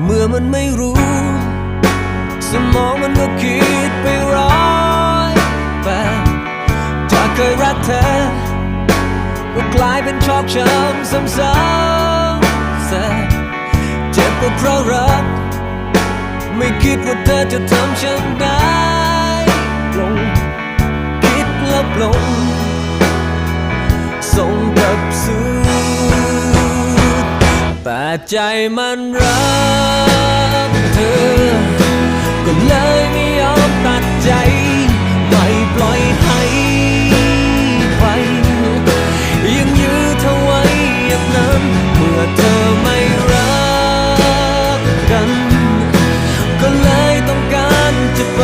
เมื่อมันไม่รู้ สมองมันก็คิดไปร้อยแบบจากเคยรักเธอ ก็กลายเป็นชอกช้ำซ้ำๆแสนเจ็บก็เพราะรัก ไม่คิดว่าเธอจะทำฉันได้ลงคิดลบลงส่ง แต่ใจมันรักเธอ ก็เลยไม่ยอมตัดใจ ไม่ปล่อยให้ไป ยังยื้อเธอไว้อย่างนั้น เมื่อเธอไม่รักกัน ก็เลยต้องการจะไป